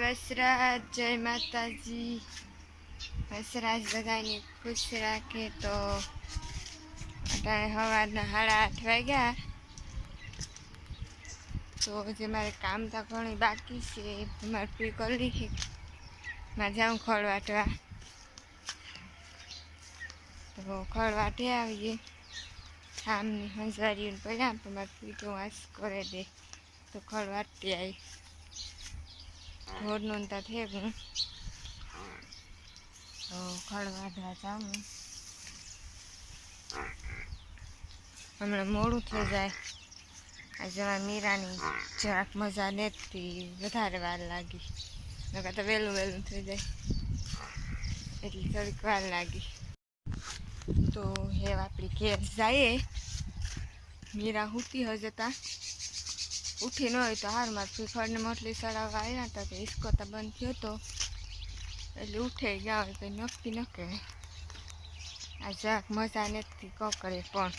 વસરાજ જય માતાજી વસરાજ બધાને ખુશ રાખે તો અત્યારે સવારના સાડા આઠ વાગ્યા. તો જે મારે કામ તો ઘણી બાકી છે, મારે પૂરી કરી છે. મારે જાઉં ખળવાટવા તો ખળવાટે આવીએ. શામની હંસવારીઓ પડ્યા તો મારે પૂરી તો વાંચ કરે દે. તો ખળવાટે આવી રોડનું તો થેગું તો વાટવા જાઉં હમણાં મોડું થઈ જાય. આજે મારા મીરાની જરાક મજા નથી વધારે વાર લાગી. નકા તો વહેલું વહેલું થઈ જાય. એટલે થોડીક વાર લાગી. તો હે આપણી ઘેર જઈએ. મીરા હુતી હજતા ઉઠી ન હોય તો હાર માર ફીફળને મોટલી ચડાવવા આવ્યા હતા કે હિસકો તો બંધ થયો હતો એટલે ઉઠે ગયા હોય કંઈ નક્કી ન કહેવાય આ જરાક મજા નથી કો કરે પણ.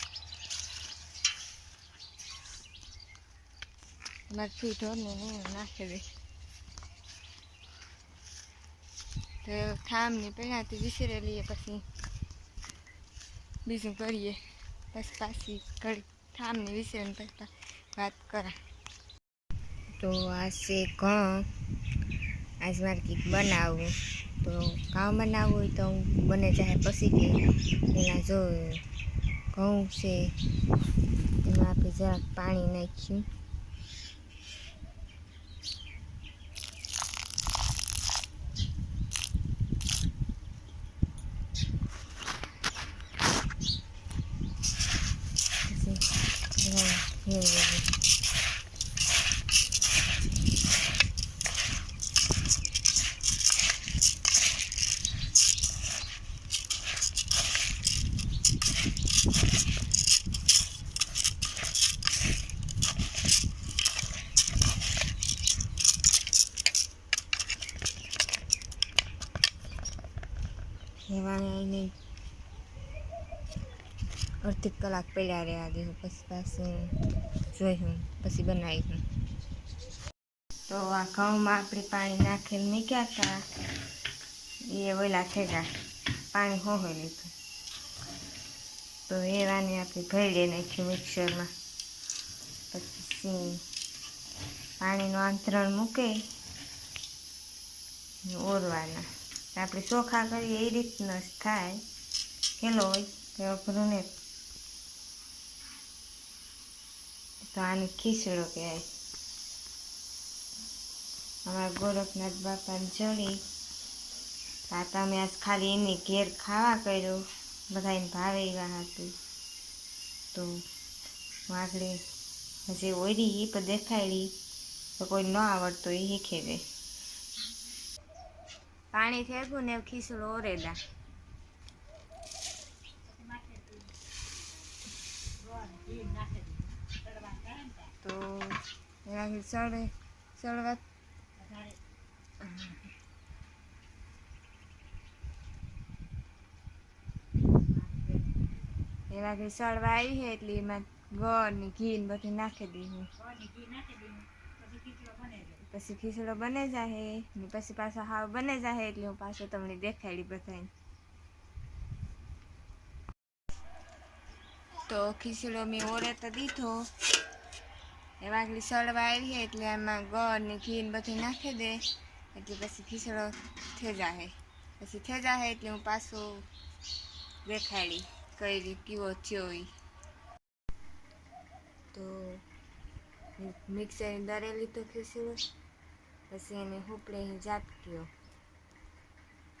મારે ફી ઢોરને નહીં નાખી દે. તો થામની પહેલાંથી વિસરેલી પછી બીજું કરીએ. પછી પાછી ઘડી ઠામની વિસરીને પછી વાત કરા તો આ છે ઘઉં. આજ મારે કંઈક બનાવવું. તો ઘઉં બનાવવું હોય તો હું બને જાય પછી કે. એના જો ઘઉં છે, એમાં આપણે જરાક પાણી નાખ્યું પછી ઘઉં ભેળવી હેવાને નહીં. અડધી કલાક પડ્યા રહ્યા દે પછી પાછું જોઈશું પછી બનાવીશું તો આ ઘઉંમાં આપણે પાણી નાખીને મૂક્યા હતા. એ ઓલા થઈ ગયા પાણી હોઈ લીધું. તો એવાને આપણે ભરી નાખ્યું મિક્સરમાં. પછી પાણીનું આંતરણ મૂકે ઓરવાના. આપણે ચોખા કરીએ, એ રીતના જ થાય. કેલો હોય તે અઘરું ને તો આને ખીચડો કહેવાય. અમારા ગોરખનાથ બાપાને જડી. આ તમે આજ ખાલી એની ઘેર ખાવા કર્યો. બધાને ભાવે એવા હતું તો આગળ હજી ઓરી એ પણ દેખાડી તો કોઈ ન આવડતો એ શીખે પાણી ફેંકું ને ખીસડો ઓરેલા તો એનાથી ચડે, ચડવા. એનાથી સળવા આવી છે એટલે એમાં ગોળ ને ઘી ને બધું નાખી દીધું. પછી ખીચડો બને જાહે, ને પછી પાછો હાવ બને જાય એટલે હું પાછો તમને દેખાડી બધાને તો ખીચડો મેં ઓરે તો દીધો. એમાં આગળ સળવા આવી એટલે એમાં ગળ ને ઘી ને બધું નાખી દે. એટલે પછી ખીચડો થઈ જાહે. પછી થઈ જાહે એટલે હું પાછું દેખાડી કઈ રીતે કેવો થયો એ તો મિક્સરની દરેલી તો ખીચડો. પછી એને હુપડે ઝાટક્યો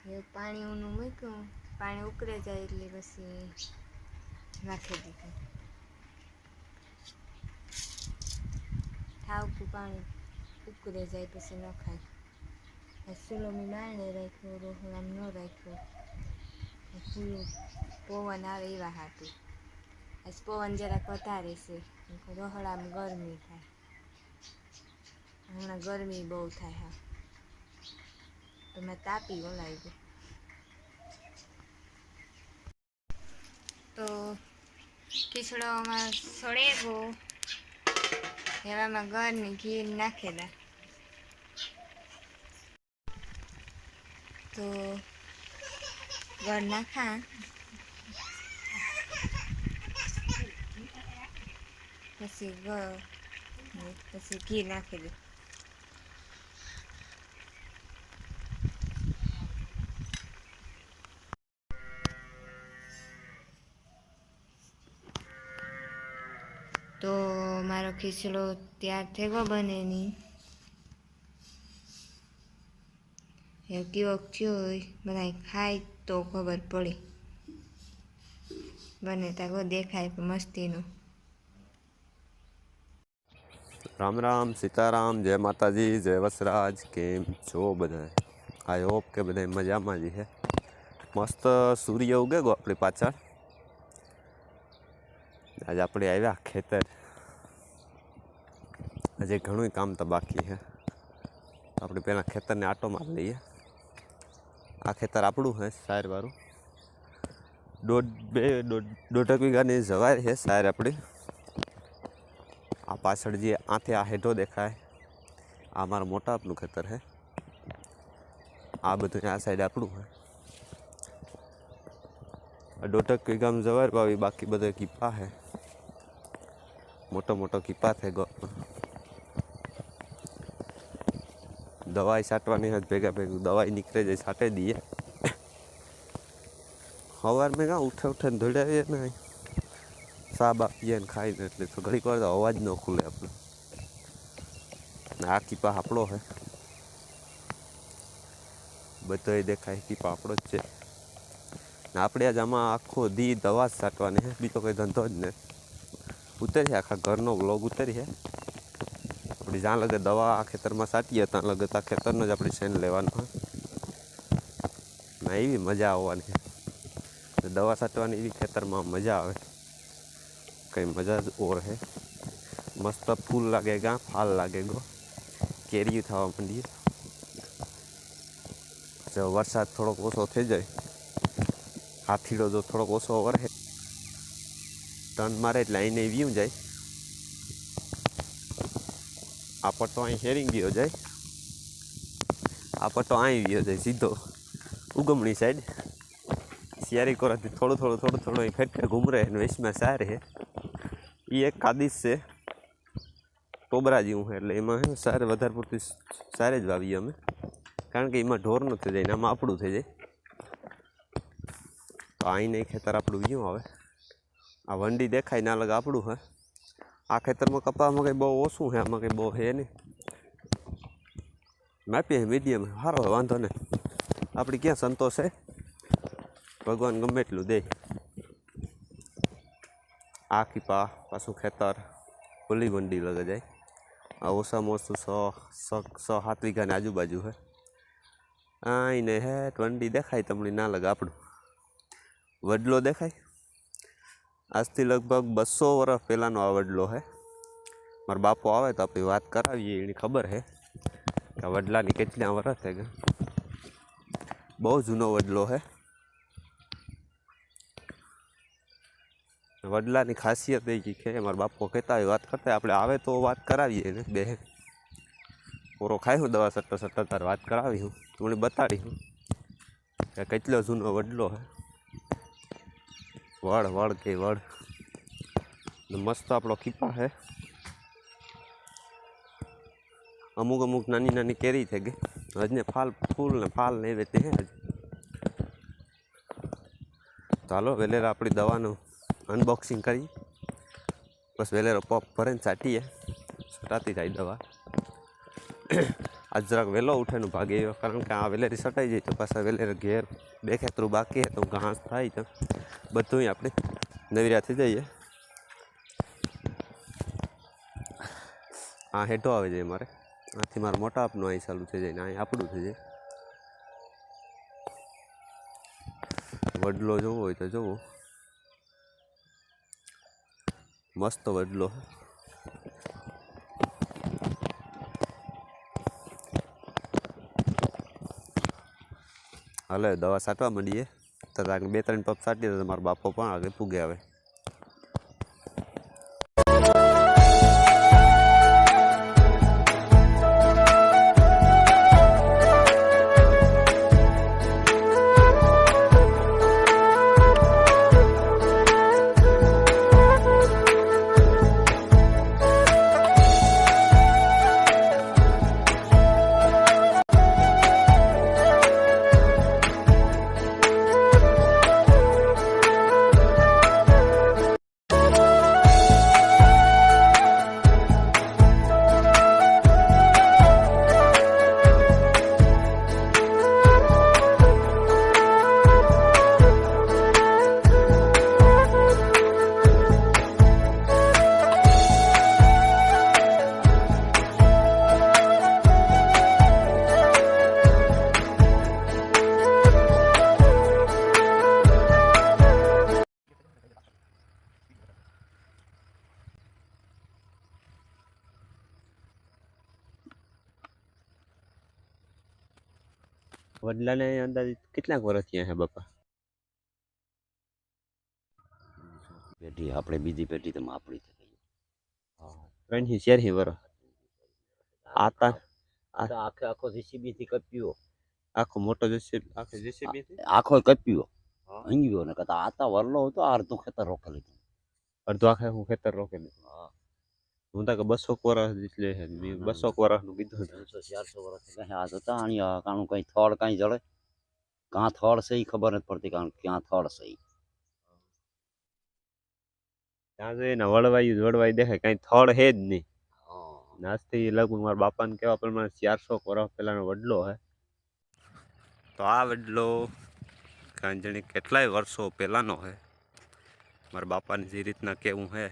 એ પાણી ઊનું મૂક્યું, પાણી ઉકળે જાય એટલે પછી નાખી દીધું. ઠાવકું પાણી ઉકળે જાય પછી ન ખાય મેં બારણે રાખ્યો રોહલામ ન રાખ્યો. ખુલ્લું પવન આવે એવા હાટું. આજ પવન જરાક વધારે છે રોહડામાં ગરમી થાય. હમણાં ગરમી બહુ થાય હા. તો મેં તાપી ઓલાવી ગયું તો કીચડોમાં સળે ગયો એવામાં ગળની ઘી નાખેલા. તો ઘર નાખા. પછી ગળ પછી ઘી નાખી દે તો મારો ખીચડો તૈયાર થયો ગયો બને નહીં. એ કેવો થયો હોય બધા ખાય તો ખબર પડે. બને તાકો દેખાય મસ્તીનો રામ રામ સીતારામ, જય માતાજી, જય વસરાજ, કેમ છો બધા આઈ હોપ કે બધા મજામાં જ છે. મસ્ત સૂર્ય ઉગે ગયો આપણી પાછળ. આજે આપણે આવ્યા ખેતર. આજે ઘણું કામ તો બાકી છે. આપણે પહેલાં ખેતરને આટો મારી લઈએ. આ ખેતર આપણું છે, સાયરવાળું. દોઢ બે, દોઢ દોઢક વીઘાની જવાય છે સાયર આપણી. આ પાછળ જે આથી આ હેઠો દેખાય, આ મારા મોટા આપનું ખેતર છે. આ બધું આ સાઈડ આપણું હોય દોઢક વીઘામાં જવાર પાવી બાકી બધા કીપા છે. મોટો મોટો કીપા થઈ ગયો દવાઈ છાંટવાની હોય ભેગા ભેગું દવાઈ નીકળે જાય, છાંટે દઈએ. સવાર મેં કાં ઉઠે ઉઠે ધોડાવીએ ને સાબ આપીએ ને ખાઈને એટલે તો ઘડીક વાર તો અવાજ ન ખુલે આપણે. આ કીપા આપણો છે બધોય દેખાય કીપા આપણો જ છે. આપણે આજ આમાં આખો દી દવા જ છાંટવાની છે બીજો કોઈ ધંધો જ નહીં. ઉતરી આખા ઘરનો વ્લોગ ઉતરી છે આપણે જ્યાં લગે દવા આ ખેતરમાં સાચીએ ત્યાં લગે આ ખેતરનો જ આપણે સેન લેવાનો ને, એવી મજા આવવાની. દવા સાચવાની એવી ખેતરમાં મજા આવે. કંઈ મજા જ ઓર હે. મસ્ત ફૂલ લાગે ગા, ફાલ લાગે ગો. કેરીયું થવા માંડીએ. જો વરસાદ થોડોક ઓછો થઈ જાય. હાથીડો જો થોડોક ઓછો વરહે. ટન મારે એટલે અહીંને વ્યૂ જાય આ પટ્ટો અહીં શેરિંગ ગયો જાય. આ પટ્ટો અહીં ગયો જાય સીધો. ઉગમણી સાઈડ શિયારી કોરાથી થોડું થોડું થોડું થોડું અહીં ફેટકે ઘૂમરે અને ને વેસમાં સાર હે એ એક કાદીસ છે. ટોબરા જેવું છે એટલે એમાં સારે વધારે પૂરતી સારે જ વાવીએ અમે. કારણ કે એમાં ઢોર ન થઈ જાય ને આમાં આપણું થઈ જાય. તો અહીં નહીં ખેતર આપણું વ્યૂ આવે આ વંડી દેખાય ના અલગ આપણું હે. આ ખેતરમાં કપામાં કંઈ બહુ ઓછું છે, આમાં કંઈ બહુ હે નહીં. માપીએ મીડિયમ સારો વાંધો નહીં. આપણે ક્યાં સંતોષ છે? ભગવાન ગમે એટલું દે. આ પા પાછું ખેતર ભૂલી મંડી લગે જાય. આ ઓછામાં ઓછું સો સો સાત વીઘાની આજુબાજુ છે. આઈને હે વંડી દેખાય તમને, ના લગે આપણું. વડલો દેખાય? આજથી લગભગ બસો વર્ષ પહેલાંનો આ વડલો છે મારા બાપુ આવે તો આપણી વાત કરાવીએ, એની ખબર છે કે વડલાની કેટલા વર્ષ છે કે બહુ જૂનો વડલો છે વડલાની ખાસિયત એ કે મારા બાપુ કહેતા હોય, વાત કરતા આપણે આવે તો વાત કરાવીએ ને બે. પૂરો ખાય હું દવા સટ્ટા સટ્ટા તાર વાત કરાવી હું તમને બતાડી હું કે કેટલો જૂનો વડલો છે વડ વડ કે વડ મસ્ત આપણો કીપા છે અમુક અમુક નાની નાની કેરી થઈ ગઈ. હજને ફાલ, ફૂલ ને ફાલ ને એવી હે ચાલો, વેલેરા આપણી દવાનું અનબોક્સિંગ કરી બસ વેલેરો પપ ભરીને ચાટીએ. છટાતી જાય દવા. આજ જરાક વહેલો ઉઠેનું ભાગે એવો, કારણ કે આ વેલેરી સટાઈ જાય તો પાછા વેલેરી ઘેર બે ખેતરું બાકી તો ઘાસ થાય તો બધું આપણે નવીરા થઈ જઈએ. આ હેઠો આવે જાય મારે. આથી મારે મોટા આપનું અહીં ચાલુ થઈ જાય ને અહીં આપણું થઈ જાય. વડલો જોવો હોય તો જોવો. મસ્ત વડલો. હાલે, દવા છાંટવા માંડીએ. તો બે ત્રણ પપ છાંટીએ તો મારો બાપો પણ આગળ પૂગે આવે વડલાને અંદાજિત કેટલાક વર્ષ થયા છે બાપા? પેઢી આપણે બીજી પેઢી તો આપણી થઈ ગઈ ત્રણથી ચારથી વર્ષ. આતા આખે આખો જીસીબી થી કપ્યો. આખો મોટો જીસીબી આખો થી? આખો કપ્યો. હંગ્યો ને કદા આતા વરલો હતો અડધું ખેતર રોકેલી. અડધો આખે હું ખેતર રોકેલી. હું. તો કે બસો વર્ષ એટલે મેં બસો વર્ષનું કીધું. ત્રણસો ચારસો વર્ષ આ હતા અહીંયા કાણું કઈ થળ કઈ જળે કાં થડ છે ઈ ખબર નથી પડતી કારણ ક્યાં થળ છે ઈ. ત્યાં જઈને ને વળવાયું જ વળવાયું દેખાય કાંઈ થડ હે જ નહીં નાસ્તી લગભગ મારા બાપાને કહેવા પ્રમાણે ચારસો વર્ષ પહેલાનો વડલો હે તો આ વડલો કાંઈ કેટલાય વર્ષો પહેલાંનો હે મારા બાપાને જે રીતના કેવું હે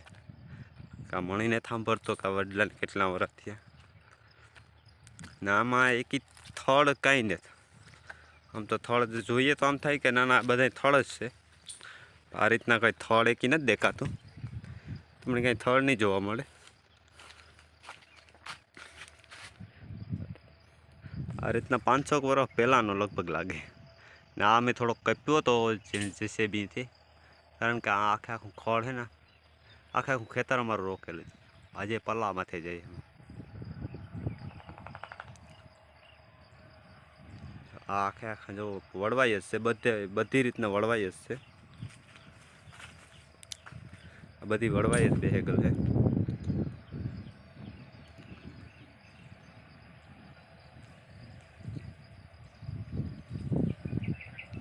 કા મણીને સાંભળતો કે વડલાને કેટલા વર્ષ થયા? ને, આમાં એકી થળ કાંઈ નથી આમ તો થડ જોઈએ તો આમ થાય કે ના ના બધા થળ જ છે. આ રીતના કંઈ થળ એકી નથી દેખાતું. તમને કાંઈ થળ નહીં જોવા મળે. આ રીતના પાંચસો વર્ષ પહેલાંનો લગભગ લાગે. ને આ મેં થોડોક કપ્યો હતો જેસીબીથી. કારણ કે આ આખે આખું ખોળ છે ને આખે આખું ખેતર અમારું રોકેલું આજે આજે માથે જઈએ આ આખે આખા જો વળવાઈ જ છે, બધે, બધી રીતના વળવાઈ જ છે. બધી વળવાઈ જ બેહેગલ છે.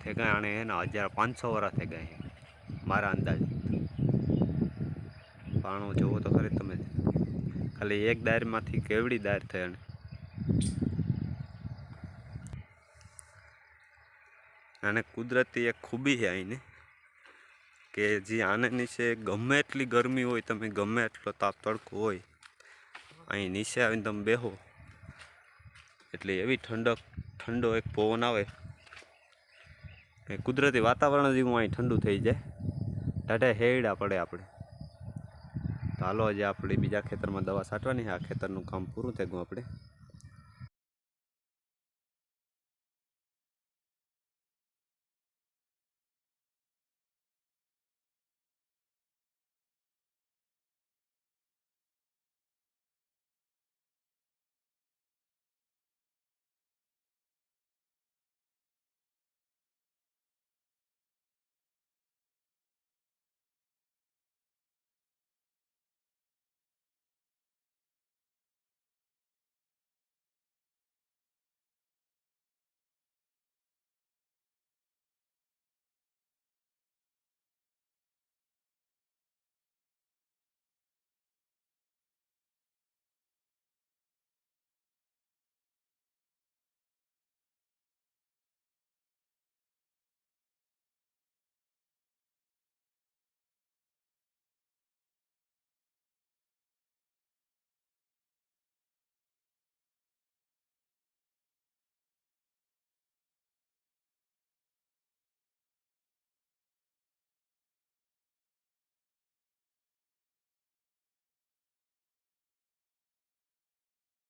થઈ ગયા આને એના હજાર પાંચસો વર્ષ થઈ ગયા મારા અંદાજ. પાણું જોવો તો ખરી તમે. ખાલી એક દાયરમાંથી કેવડી દાયર થઈ અને. કુદરતી એક ખૂબી છે અહીંની કે જે આને નીચે ગમે એટલી ગરમી હોય, તમે ગમે એટલો તાપ તડકો હોય, અહીં નીચે આવીને તમે બેહો. એટલે એવી ઠંડક, ઠંડો એક પવન આવે. કુદરતી વાતાવરણ જેવું અહીં ઠંડુ થઈ જાય. ટાઢા હેડા પડે આપણે. તો હાલો, આજે આપણે બીજા ખેતરમાં દવા છાંટવાની આ ખેતરનું કામ પૂરું થઈ ગયું આપણે.